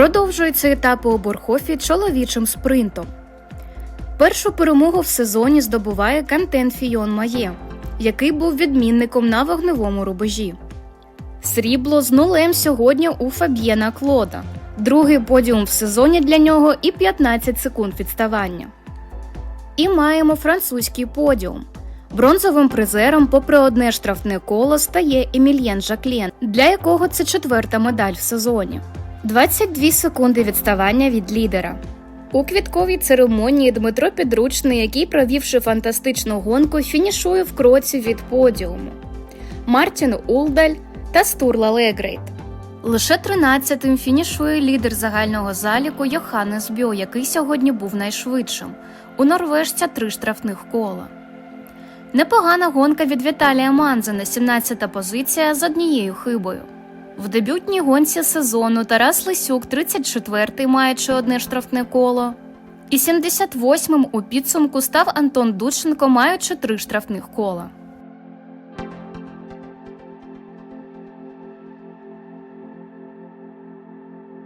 Продовжуються етапи у Борхофі чоловічим спринтом. Першу перемогу в сезоні здобуває Кантен Фійон Має, який був відмінником на вогневому рубежі. Срібло з нулем сьогодні у Фаб'єна Клода. Другий подіум в сезоні для нього і 15 секунд відставання. І маємо французький подіум. Бронзовим призером, попри одне штрафне коло, стає Емільєн Жаклєн, для якого це четверта медаль в сезоні. 22 секунди відставання від лідера. У квітковій церемонії Дмитро Підручний, який, провівши фантастичну гонку, фінішує в кроці від подіуму. Мартін Улдаль та Стурла Легрейт. Лише 13-тим фінішує лідер загального заліку Йоханнес Бьо, який сьогодні був найшвидшим. У норвежця три штрафних кола. Непогана гонка від Віталія Манзена, 17-та позиція з однією хибою. В дебютній гонці сезону Тарас Лисюк, 34-й, маючи одне штрафне коло. І 78-м у підсумку став Антон Дученко, маючи три штрафних кола.